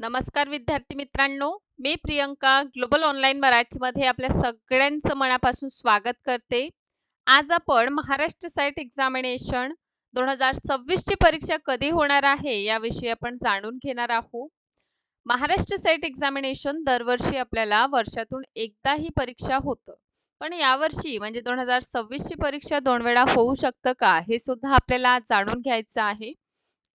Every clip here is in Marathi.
नमस्कार विद्यार्थी मित्रांनो मी प्रियंका ग्लोबल ऑनलाईन मराठीमध्ये आपल्या सगळ्यांचं मनापासून स्वागत करते. आज आपण महाराष्ट्र साईट एक्झामिनेशन दोन हजार सव्वीसची परीक्षा कधी होणार आहे याविषयी आपण जाणून घेणार आहोत. महाराष्ट्र साईट एक्झामिनेशन दरवर्षी आपल्याला वर्षातून एकदा ही परीक्षा होतं. पण यावर्षी म्हणजे दोन हजार सव्वीसची परीक्षा दोन वेळा होऊ शकतं का हे सुद्धा आपल्याला जाणून घ्यायचं आहे.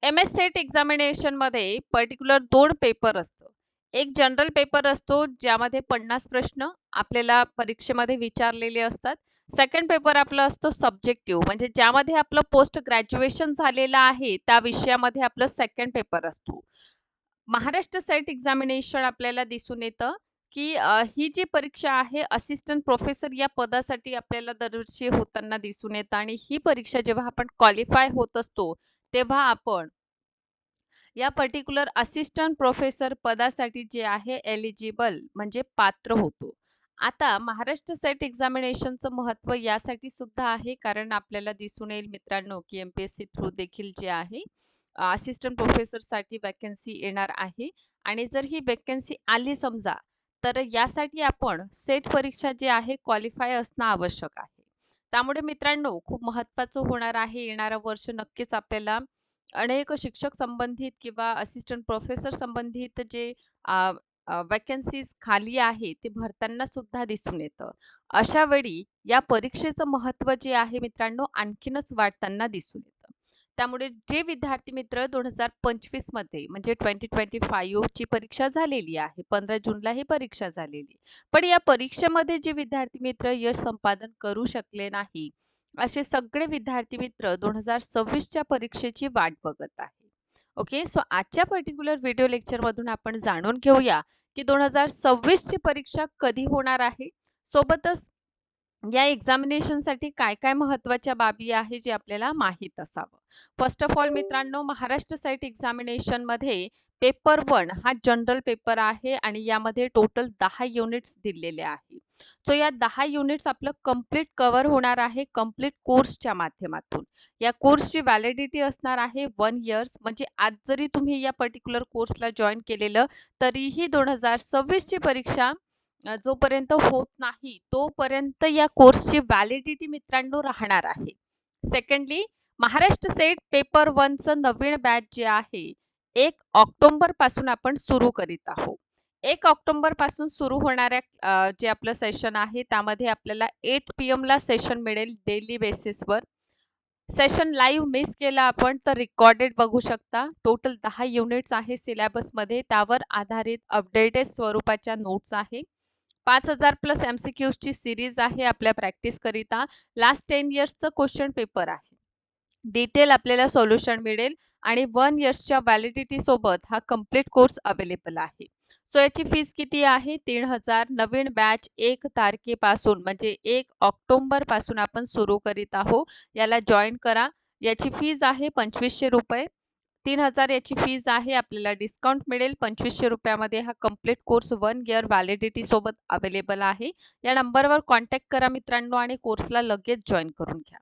एम एस सेट एक्झामिनेशनमध्ये पर्टिक्युलर दोन पेपर असतं. एक जनरल पेपर असतो ज्यामध्ये पन्नास प्रश्न आपल्याला परीक्षेमध्ये विचारलेले असतात. सेकंड पेपर आपला असतो सब्जेक्टिव्ह म्हणजे ज्यामध्ये आपलं पोस्ट ग्रॅज्युएशन झालेलं आहे त्या विषयामध्ये आपलं सेकंड पेपर असतो. महाराष्ट्र सेट एक्झामिनेशन आपल्याला दिसून येतं की ही जी परीक्षा आहे असिस्टंट प्रोफेसर या पदासाठी आपल्याला दरवर्षी होताना दिसून येतं. आणि ही परीक्षा जेव्हा आपण क्वालिफाय होत असतो तेव्हा आपण या पर्टिक्युलर असिस्टंट प्रोफेसर पदासाठी जे आहे एलिजिबल म्हणजे पात्र होतो. आता महाराष्ट्र सेट एक्झामिनेशनचं महत्त्व यासाठी सुद्धा आहे कारण आपल्याला दिसून येईल मित्रांनो की M P S C through देखील जे आहे असिस्टंट प्रोफेसरसाठी वॅकन्सी येणार आहे. आणि जर ही वॅकन्सी आली समजा तर यासाठी आपण सेट परीक्षा जी आहे क्वालिफाय असणं आवश्यक आहे. त्यामुळे मित्रांनो खूप महत्त्वाचं होणार आहे. येणारं वर्ष नक्कीच आपल्याला अनेक शिक्षक संबंधित किंवा असिस्टंट प्रोफेसर संबंधित जे वॅकन्सीज खाली आहे ते भरताना सुद्धा दिसून येतं. अशा वेळी या परीक्षेचं महत्त्व जे आहे मित्रांनो आणखीनच वाढताना दिसून येतं. त्यामुळे जे विद्यार्थी मित्र दोन हजार पंचवीसमध्ये म्हणजे ट्वेंटी ट्वेंटी फाईव्ह परीक्षा झालेली आहे पंधरा जूनला ही परीक्षा झालेली. पण या परीक्षेमध्ये जे विद्यार्थी मित्र यश संपादन करू शकले नाही असे सगळे विद्यार्थी मित्र दोन हजार सव्वीसच्या परीक्षेची वाट बघत आहे. ओके? सो आजच्या पर्टिक्युलर व्हिडिओ लेक्चरमधून आपण जाणून घेऊया की दोन हजार सव्वीसची परीक्षा कधी होणार आहे? सोबतच या एक्झामिनेशनसाठी काय काय महत्त्वाच्या बाबी आहे जे आपल्याला माहीत असावं? फर्स्ट ऑफ ऑल मित्रांनो महाराष्ट्र साईट एक्झामिनेशनमध्ये पेपर वन हा जनरल पेपर आहे आणि यामध्ये टोटल दहा युनिट्स दिलेले आहे. सो या दहा युनिट्स आपलं कंप्लीट कव्हर होणार आहे कंप्लीट कोर्सच्या माध्यमातून. या कोर्सची व्हॅलिडिटी असणार आहे वन इयर्स म्हणजे आज जरी तुम्ही या पर्टिक्युलर कोर्सला जॉईन केलेलं तरीही दोन हजार सव्वीसची परीक्षा जोपर्यंत होत नाही तोपर्यंत या कोर्सची व्हॅलिडिटी मित्रांनो राहणार आहे. सेकंडली महाराष्ट्र सेट पेपर वनचं नवीन बॅच जे आहे एक ऑक्टोंबरपासून आपण सुरू करीत आहोत. एक ऑक्टोंबरपासून सुरू होणाऱ्या जे आपलं सेशन आहे त्यामध्ये आपल्याला एट पी एमला सेशन मिळेल डेली बेसिसवर सेशन लाईव्ह मिस केला आपण तर रेकॉर्डेड बघू शकता. टोटल दहा युनिट्स आहे सिलेबसमध्ये त्यावर आधारित अपडेटेड स्वरूपाच्या नोट्स आहे. पाच हजार प्लस एम सी क्यूजची सिरीज आहे आपल्या प्रॅक्टिसकरिता लास्ट टेन इयर्सचं क्वेश्चन पेपर आहे. डिटेल आपल्याला सोल्युशन मिळेल आणि वन इयर्सच्या व्हॅलिडिटी सोबत हा कंप्लीट कोर्स अवेलेबल आहे. सो याची फीस किती आहे? तीन हजार. नवीन बॅच एक तारखेपासून म्हणजे एक ऑक्टोबरपासून आपण सुरू करीत आहोत. याला जॉईन करा. याची फीज आहे पंचवीसशे रुपये. तीन हजार याची फीज आहे आपल्याला डिस्काउंट मिळेल. पंचवीसशे रुपयामध्ये हा complete course one year validity सोबत अवेलेबल आहे. या नंबरवर कॉन्टॅक्ट करा मित्रांनो आणि कोर्सला लगेच जॉईन करून घ्या.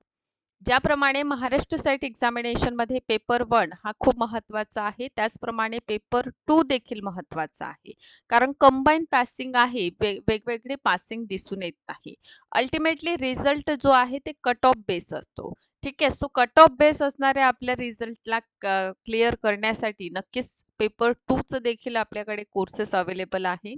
ज्याप्रमाणे महाराष्ट्र साईट एक्झामिनेशनमध्ये पेपर वन हा खूप महत्त्वाचा आहे त्याचप्रमाणे पेपर टू देखील महत्त्वाचा आहे. कारण कंबाईन पासिंग आहे वे वेगवेगळे पासिंग दिसून येत नाही अल्टिमेटली रिझल्ट जो आहे ते कट ऑफ बेस असतो. ठीक आहे. सो कट ऑफ बेस असणाऱ्या आपल्या रिझल्टला क्लिअर करण्यासाठी नक्कीच पेपर टूचं देखील आपल्याकडे कोर्सेस अवेलेबल आहे.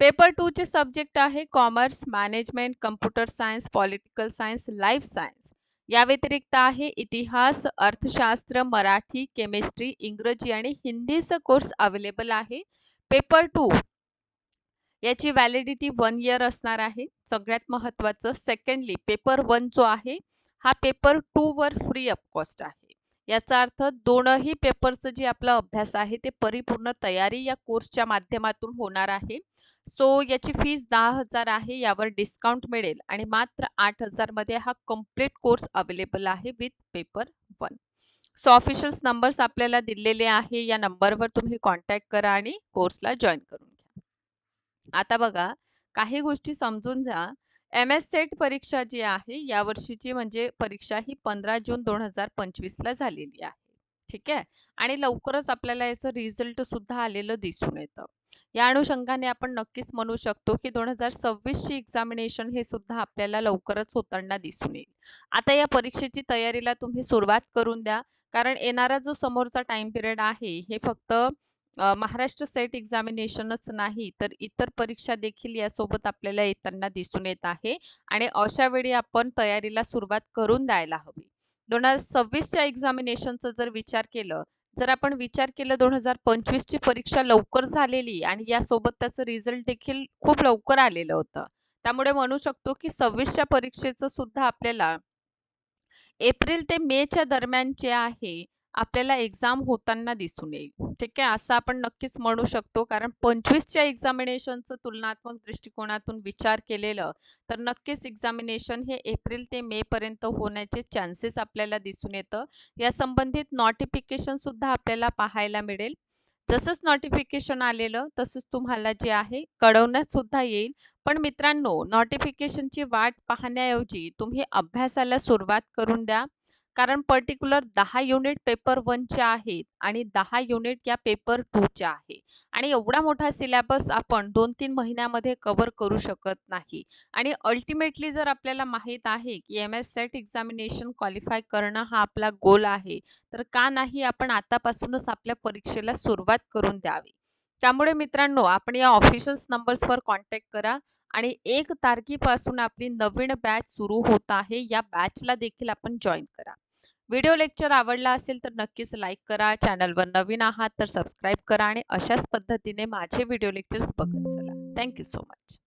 पेपर टूचे सब्जेक्ट आहे commerce management computer science political science life science. या व्यतिरिक्त आहे इतिहास अर्थशास्त्र मराठी केमिस्ट्री इंग्रजी आणि हिंदीचा कोर्स अवेलेबल आहे. पेपर टू याची व्हॅलिडिटी वन इयर असणार आहे. सगळ्यात महत्त्वाचं सेकंडली पेपर वन जो आहे हा पेपर टू वर फ्री ऑफ कॉस्ट आहे. याचा अर्थ दोनही पेपरचं जे आपला अभ्यास आहे ते परिपूर्ण तयारी या कोर्सच्या माध्यमातून होणार आहे. सो याची फीस दहा हजार आहे यावर डिस्काउंट मिळेल आणि मात्र आठ हजारमध्ये हा कंप्लीट कोर्स अवेलेबल आहे with paper one so officials numbers आपल्याला दिलेले आहे या नंबरवर तुम्ही कॉन्टॅक्ट करा आणि कोर्सला जॉईन करून घ्या. आता बघा काही गोष्टी समजून जा. एम एस सेट परीक्षा जी आहे यावर्षीची म्हणजे परीक्षा ही पंधरा जून दोन हजार पंचवीसला झालेली आहे. ठीक आहे? आणि लवकरच आपल्याला याचं रिझल्ट सुद्धा आलेलं दिसून येतं. या अनुषंगाने आपण नक्कीच म्हणू शकतो की दोन हजार सव्वीसची एक्झामिनेशन हे सुद्धा आपल्याला लवकरच होताना दिसून येईल. आता या परीक्षेची तयारीला तुम्ही सुरुवात करून द्या. कारण येणारा जो समोरचा टाइम पिरियड आहे हे फक्त महाराष्ट्र सेट एक्झामिनेशनच नाही तर इतर परीक्षा देखील यासोबत आपल्याला येताना दिसून येत आहे आणि अशा वेळी आपण तयारीला सुरुवात करून द्यायला हवी. दोन हजार सव्वीसच्या एक्झामिनेशनचं जर विचार केलं जर आपण विचार केलं दोन हजार पंचवीसची परीक्षा लवकर झालेली आणि यासोबत त्याचं रिझल्ट देखील खूप लवकर आलेलं होतं त्यामुळे म्हणू शकतो की सव्वीसच्या परीक्षेचं सुद्धा आपल्याला एप्रिल ते मेच्या दरम्यान जे आहे आपल्याला एक्झाम होताना दिसून येईल. ठीक आहे? असं आपण नक्कीच म्हणू शकतो. कारण पंचवीसच्या एक्झामिनेशनचं तुलनात्मक दृष्टिकोनातून विचार केलेलं तर नक्कीच एक्झामिनेशन हे एप्रिल ते मे पर्यंत होण्याचे चान्सेस आपल्याला दिसून येतं. या संबंधित नोटिफिकेशन सुद्धा आपल्याला पाहायला मिळेल. जसंच नोटिफिकेशन आलेलं तसंच तुम्हाला जे आहे कळवण्यात सुद्धा येईल. पण मित्रांनो नोटिफिकेशनची वाट पाहण्याऐवजी तुम्ही अभ्यासाला सुरुवात करून द्या. कारण पर्टिक्युलर दहा युनिट पेपर वनच्या आहेत आणि दहा युनिट या पेपर टूच्या आहे. आणि एवढा मोठा सिलेबस आपण दोन तीन महिन्यामध्ये कव्हर करू शकत नाही. आणि अल्टिमेटली जर आपल्याला माहीत आहे की M S SET examination qualify करणं हा आपला गोल आहे तर का नाही आपण आतापासूनच आपल्या परीक्षेला सुरुवात करून द्यावी. त्यामुळे मित्रांनो आपण या ऑफिशियल नंबर्सवर कॉन्टॅक्ट करा. आणि एक तारखेपासून आपली नवीन बॅच सुरू होत आहे. या बॅचला देखील आपण जॉईन करा. व्हिडिओ लेक्चर आवडला असेल तर नक्कीच लाईक करा. चॅनलवर नवीन आहात तर सबस्क्राईब करा आणि अशाच पद्धतीने माझे व्हिडिओ लेक्चर्स बघत चला. Thank you so much